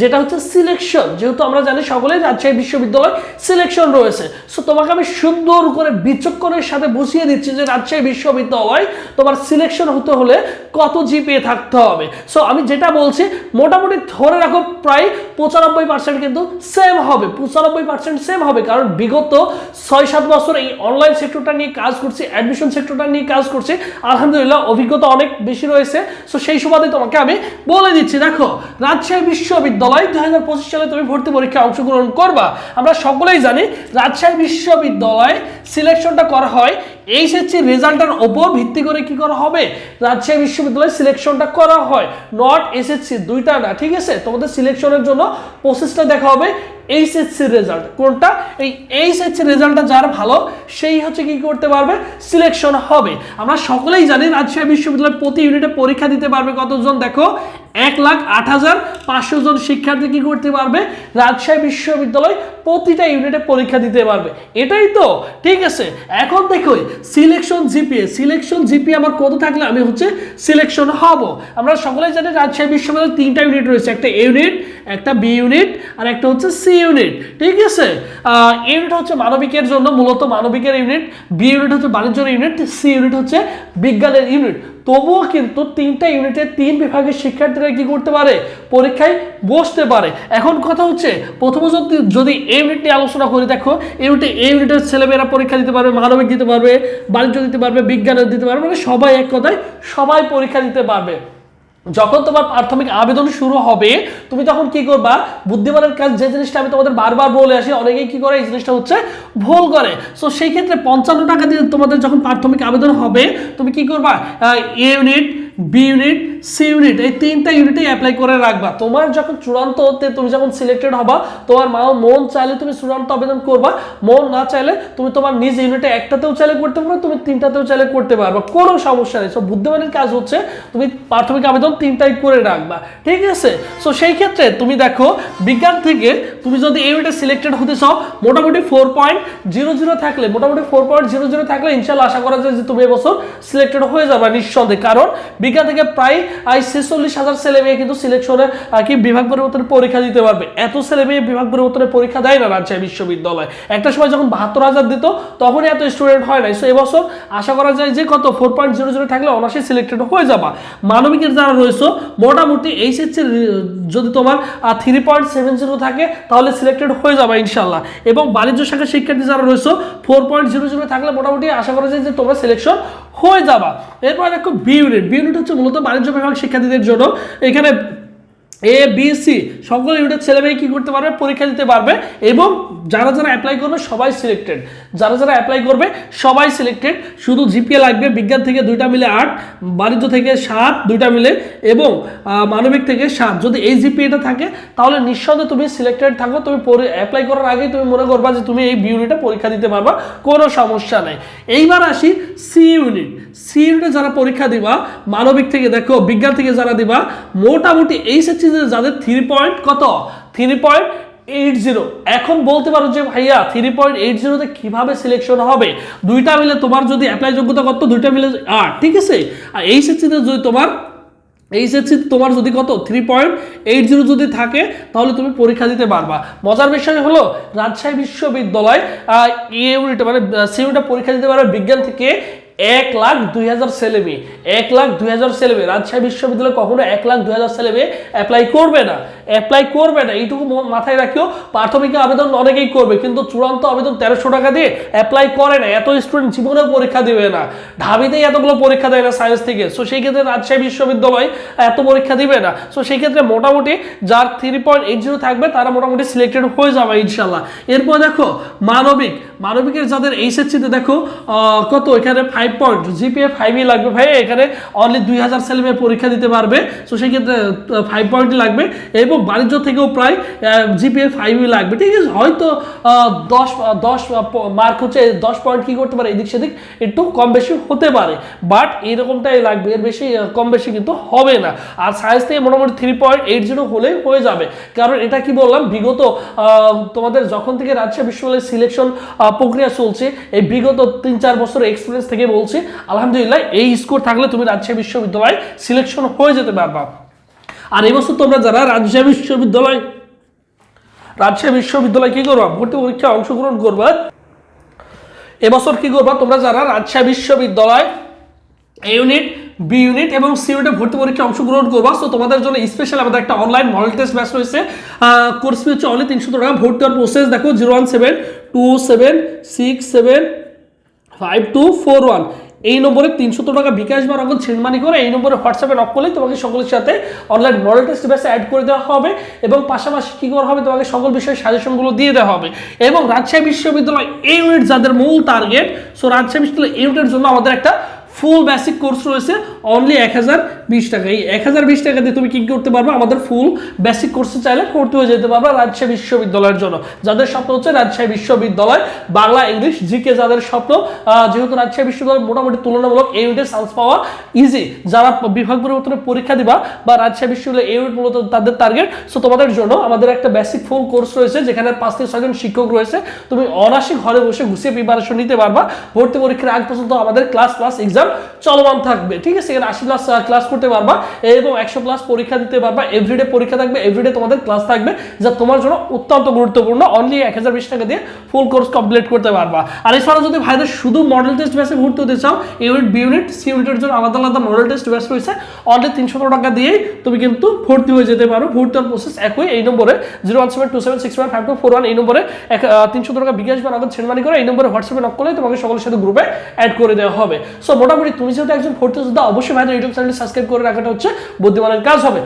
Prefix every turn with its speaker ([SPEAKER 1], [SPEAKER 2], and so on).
[SPEAKER 1] যেটা হচ্ছে সিলেকশন যেহেতু আমরা জানি সকলেই রাজশাহী বিশ্ববিদ্যালয় সিলেকশন রয়েছে। সো তোমাকে আমি সুন্দর করে বিচক্ষণের সাথে বুঝিয়ে দিচ্ছি যে রাজশাহী বিশ্ববিদ্যালয় তোমার সিলেকশন হতে হলে কত জিপিএ থাকতে হবে। সো আমি যেটা বলছি, মোটামুটি ধরে রাখো প্রায় পঁচানব্বই পার্সেন্ট কিন্তু সেম হবে। পঁচানব্বই পার্সেন্ট সেম হবে কারণ বিগত ছয় সাত বছর এই অনলাইন সেক্টরটা নিয়ে কাজ করছি অ্যাডমিশন সেক্টরটা নিয়ে কাজ করছি। আলহামদুলিল্লাহ, অভিজ্ঞতা অনেক বেশি রয়েছে। সো সেই সুবাদে তোমাকে আমি বলে দিচ্ছি। দেখো, রাজশাহী বিশ্ববিদ্যালয় দু হাজার পঁচিশ সালে তুমি ভর্তি পরীক্ষায় অংশগ্রহণ করবা। আমরা সকলেই জানি রাজশাহী বিশ্ববিদ্যালয় সিলেকশনটা করা হয়। এইচএসসি রেজাল্টের ওপর ভিত্তি করে কি করা হবে? রাজশাহী বিশ্ববিদ্যালয় সিলেকশনটা করা হয়। নট এসএসসি দুইটা না, ঠিক আছে? তোমাদের সিলেকশনের জন্য প্রসেসটা দেখা হবে। এইচএসসি রেজাল্ট কোনটা? এই এইচএসসি রেজাল্টটা যার ভালো, সেই হচ্ছে কি করতে পারবে? সিলেকশন হবে। আমরা সকলেই জানি রাজশাহী বিশ্ববিদ্যালয় প্রতি ইউনিটে পরীক্ষা দিতে পারবে কতজন? দেখো, এক লাখ আট হাজার পাঁচশো জন শিক্ষার্থী কি করতে পারবে? রাজশাহী বিশ্ববিদ্যালয় প্রতিটা ইউনিটে পরীক্ষা দিতে পারবে। এটাই তো। ঠিক আছে। এখন দেখো সিলেকশন জিপিএ সিলেকশন জিপিএ আমার কত থাকলে আমি হচ্ছে সিলেকশন হব? আমরা সকলেই জানি রাজশাহী বিশ্ববিদ্যালয়ে তিনটা ইউনিট রয়েছে। একটা ইউনিট একটা বি ইউনিট আর একটা হচ্ছে সি ইউনিট ঠিক আছে? ইউনিট হচ্ছে মানবিকের জন্য, মূলত মানবিকের ইউনিট বি ইউনিট হচ্ছে বাণিজ্যের ইউনিট সি ইউনিট হচ্ছে বিজ্ঞানের ইউনিট তবুও কিন্তু তিনটা ইউনিটের তিন বিভাগের শিক্ষার্থীরা কি করতে পারে? পরীক্ষায় বসতে পারে। এখন কথা হচ্ছে, প্রথমে যদি যদি ইউনিট নিয়ে আলোচনা করি, দেখো ইউনিটে এই ইউনিটের ছেলেমেয়েরা পরীক্ষা দিতে পারবে, মানবিক দিতে পারবে, বাণিজ্য দিতে পারবে, বিজ্ঞানের দিতে পারবে মানে সবাই এক কথায় সবাই পরীক্ষা দিতে পারবে। যখন তোমার প্রাথমিক আবেদন শুরু হবে, তুমি তখন কি করবা? বুদ্ধিমানের কাজ যে জিনিসটা আমি তোমাদের বারবার বলে আসি, অনেকেই কি করে? এই জিনিসটা হচ্ছে ভুল করে। সো সেই ক্ষেত্রে পঞ্চান্ন টাকা দিয়ে তোমাদের যখন প্রাথমিক আবেদন হবে, তুমি কি করবা? Unit B unit C unit এই তিনটা ইউনিটে অ্যাপ্লাই করে রাখবা। তোমার যখন চূড়ান্ত হতে তুমি যখন সিলেক্টেড হবা, তোমার মা মন চাইলে তুমি চূড়ান্ত আবেদন করবা। মন না চাইলে তুমি তোমার নিজ ইউনিটে একটাতেও চাইলে করতে পারো তুমি তিনটাতেও চাইলে করতে পারবা। কোনো সমস্যা নেই। সো বুদ্ধিমানের কাজ হচ্ছে তুমি প্রাথমিক আবেদন তিনটাই করে রাখবা। ঠিক আছে? সো সেই ক্ষেত্রে তুমি দেখো, বিজ্ঞান থেকে তুমি যদি ইউনিটে সিলেক্টেড হতে চাও, মোটামুটি ফোর পয়েন্ট জিরো জিরো থাকলে, মোটামুটি ফোর পয়েন্ট জিরো জিরো থাকলে, ইনশাল্লাহ আশা করা যায় যে তুমি এবছর সিলেক্টেড হয়ে যাবে নিঃসন্দেহে। কারণ বিজ্ঞান থেকে প্রায় ছেচল্লিশ হাজার ছেলে মেয়ে কিন্তু সিলেকশনে কি বিভাগ পরিবর্তনের পরীক্ষা দিতে পারবে। এত ছেলে মেয়ে বিভাগ পরিবর্তনের পরীক্ষা দেয় না রাজশাহী বিশ্ববিদ্যালয়। একটা সময় যখন বাহাত্তর হাজার দিত, তখনই এত স্টুডেন্ট হয় নাই। সো এবছর আশা করা যায় যে কত ফোর পয়েন্ট জিরো জিরো থাকলে অনার্সে সিলেক্টেড হয়ে যাবা। মানবিকের যারা রয়েছে, মোটামুটি এইচএসসি যদি তোমার থ্রি পয়েন্ট সেভেন জিরো থাকে, তাহলে সিলেক্টেড হয়ে যাবে ইনশাল্লাহ এবং বাণিজ্য শাখার শিক্ষার্থী যারা রয়েছে ফোর পয়েন্ট জিরো জিরো থাকলে মোটামুটি আশা করা যায় যে তোমরা সিলেকশন হয়ে যাবা। এরপর দেখো বি ইউনিট বি ইউনিট হচ্ছে মূলত বাণিজ্য বিভাগ শিক্ষার্থীদের জন্য। এখানে এ বি সি সকল ইউনিটের ছেলে মেয়ে কী করতে পারবে? পরীক্ষা দিতে পারবে এবং যারা যারা অ্যাপ্লাই করবে, সবাই সিলেক্টেড যারা যারা অ্যাপ্লাই করবে, সবাই সিলেক্টেড শুধু জিপিএ লাগবে, বিজ্ঞান থেকে দুইটা মিলে আট, বাণিজ্য থেকে সাত, দুইটা মিলে, এবং মানবিক থেকে সাত। যদি এই জিপিএটা থাকে, তাহলে নিঃসন্দেহে তুমি সিলেক্টেড থাকো। তুমি অ্যাপ্লাই করার আগেই তুমি মনে করবা যে তুমি এই ইউনিটে পরীক্ষা দিতে পারবা, কোনো সমস্যা নেই। এইবার আসি সি ইউনিট সি ইউনিটে যারা পরীক্ষা দিবা, মানবিক থেকে দেখো, বিজ্ঞান থেকে যারা দিবা, মোটামুটি এইচএসসি যাদের থ্রি পয়েন্ট কত? থ্রি পয়েন্ট এইট জিরো এখন বলতে পারো যে ভাইয়া থ্রি পয়েন্ট এইট জিরোতে কীভাবে সিলেকশন হবে? দুইটা মিলে তোমার যদি অ্যাপ্লাই যোগ্যতা কত? দুইটা মিলে আট, ঠিক আছে? আর এই এইচএসসিতে যদি তোমার এইচএসসি তোমার যদি কত? থ্রি পয়েন্ট এইট জিরো যদি থাকে, তাহলে তুমি পরীক্ষা দিতে পারবা। মজার বিষয় হলো, রাজশাহী বিশ্ববিদ্যালয় ইউনিটে মানে সিউনিটা পরীক্ষা দিতে পারবে বিজ্ঞান থেকে এক লাখ দুই হাজার ছেলে মেয়ে, এক লাখ দুই হাজার ছেলে মেয়ে। রাজশাহী বিশ্ববিদ্যালয় কখনো এক লাখ দুই হাজার ছেলে মেয়ে অ্যাপ্লাই করবে না। অ্যাপ্লাই করবে না, এইটুকু মাথায় রাখিও, প্রাথমিক আবেদন অনেকেই করবে, কিন্তু চূড়ান্ত আবেদন তেরোশো টাকা দিয়ে অ্যাপ্লাই করে না। এত স্টুডেন্ট জীবনেও পরীক্ষা দেবে না। ঢাবিতেই এতগুলো পরীক্ষা দেয় না সায়েন্স থেকে। সো সেই ক্ষেত্রে রাজশাহী বিশ্ববিদ্যালয় এত পরীক্ষা দিবে না। সো সেই ক্ষেত্রে মোটামুটি যার থ্রি পয়েন্ট এইট জিরো থাকবে, তারা মোটামুটি সিলেক্টেড হয়ে যাবে ইনশাল্লাহ এরপর দেখো, মানবিক। মানবিকের যাদের এইচএসসিতে দেখো কত? এখানে ফাইভ পয়েন্ট জিপিএ ফাইভই লাগবে ভাই, এখানে অনলি দুই হাজার ছেলে মেয়ে পরীক্ষা দিতে পারবে। সো সেই ক্ষেত্রে ফাইভ পয়েন্টই লাগবে। এবং বাণিজ্য থেকেও প্রায় জিপিএ ফাইভই লাগবে। ঠিক আছে, হয়তো দশ দশ মার্ক হচ্ছে দশ পয়েন্ট কী করতে পারে, এদিক সেদিক, একটু কম বেশি হতে পারে। বাট এইরকমটাই লাগবে, এর বেশি কম বেশি কিন্তু হবে না। আর সায়েন্স থেকে মোটামুটি থ্রি পয়েন্ট এইট জিরো হলেই হয়ে যাবে। কারণ এটা কি বললাম, বিগত তোমাদের যখন থেকে রাজশাহী বিশ্ববিদ্যালয়ের সিলেকশন প্রক্রিয়া চলছে, এই বিগত তিন চার বছর এক্সপিরিয়েন্স থেকে বলছি, আলহামদুলিল্লাহ এই স্কোর থাকলে তুমি রাজশাহী বিশ্ববিদ্যালয়ে সিলেকশন হয়ে যেতে পারবা। আর এবছর তোমরা যারা রাজশাহী বিশ্ববিদ্যালয় রাজশাহী বিশ্ববিদ্যালয় কি করবা? ভর্তি পরীক্ষায় অংশগ্রহণ করবা। এবছর কি করবা? তোমরা যারা রাজশাহী বিশ্ববিদ্যালয় ইউনিট বি ইউনিট এবং সি ইউনিটে ভর্তি পরীক্ষায় অংশগ্রহণ করবা। সো তোমাদের জন্য স্পেশাল আমাদের একটা অনলাইন মডেল টেস্ট ব্যাচ রয়েছে। কোর্স ফি হচ্ছে অনলি তিনশো টাকা। ভর্তি হওয়ার প্রসেস দেখো zero one seven two seven six seven five two four one এই নম্বরে তিনশো টাকা বিকাশ বা নগদ ছেড়মানি করে এই নম্বরে হোয়াটসঅ্যাপে নক করলে তোমাকে সকলের সাথে অনলাইন মডেল টেস্ট ব্যাসে অ্যাড করে দেওয়া হবে এবং পাশাপাশি কী করা হবে? তোমাকে সকল বিষয়ে সাজেশনগুলো দিয়ে দেওয়া হবে। এবং রাজশাহী বিশ্ববিদ্যালয় এই ইউনিট যাদের মূল টার্গেট সো রাজশাহী বিশ্ববিদ্যালয় ইউনিটের জন্য আমাদের একটা ফুল বেসিক কোর্স রয়েছে অনলি এক হাজার বিশ টাকা। এই এক হাজার বিশ টাকা দিয়ে তুমি কি করতে পারবে? আমাদের ফুল বেসিক কোর্সে চাইলে ভর্তি হয়ে যেতে পারবে রাজশাহী বিশ্ববিদ্যালয়ের জন্য। যাদের স্বপ্ন হচ্ছে রাজশাহী বিশ্ববিদ্যালয়, বাংলা, ইংলিশ, জিকে যাদের স্বপ্ন যেহেতু রাজশাহী বিশ্ববিদ্যালয় মোটামুটি তুলনামূলক এই ইউনিটে চান্স পাওয়া ইজি যারা বিভাগ পরিবর্তনে পরীক্ষা দিবা বা রাজশাহী বিশ্ববিদ্যালয় এই ইউনিট মূলত তাদের টার্গেট সো তোমাদের জন্য আমাদের একটা বেসিক ফুল কোর্স রয়েছে, যেখানে পাঁচ থেকে ছয়জন শিক্ষক রয়েছে। তুমি অনাসি ঘরে বসে ঘুষিয়ে প্রিপারেশন নিতে পারবা। ভর্তি পরীক্ষার আগ পর্যন্ত আমাদের ক্লাস ক্লাস এক্সাম চলমান থাকবে। ঠিক আছে? এখানে আশি প্লাস ক্লাস করতে পারবা এবং একশো প্লাস পরীক্ষা দিতে পারবা এভরিডে পরীক্ষা থাকবে এভরিডে তোমাদের ক্লাস থাকবে, যা তোমার জন্য অত্যন্ত গুরুত্বপূর্ণ। অনলি এক হাজার বিশ টাকা দিয়ে ফুল কোর্স কমপ্লিট করতে পারবা। আর এছাড়া যদি ভাইদের শুধু মডেল টেস্ট ব্যাসে ভর্তি হতে চাও ইউনিট বি ইউনিট সি ইউনিটের জন্য আলাদা আলাদা মডেল টেস্ট ব্যাস রয়েছে অনলি তিনশো টাকা দিয়েই তুমি কিন্তু ভর্তি হয়ে যেতে পারো। ভর্তি হওয়ার প্রসেস একই, এই নম্বরে zero one seven two seven six one five two four one এই নম্বরে এক তিনশো টাকা বিকাশ বা নগদ ছেড়মানি করে এই নম্বরে হোয়াটসঅ্যাপে নক করলে তোমাকে সকলের সাথে গ্রুপে অ্যাড করে দেওয়া হবে। সো মোটামুটি তুমি যেহেতু একজন ভর্তি যোদ্ধা অবশ্যই ভাইদের ইউটিউব চ্যানেলটি সাবস্ক্রাইব করে রাখাটা হচ্ছে বুদ্ধিমানের কাজ হবে।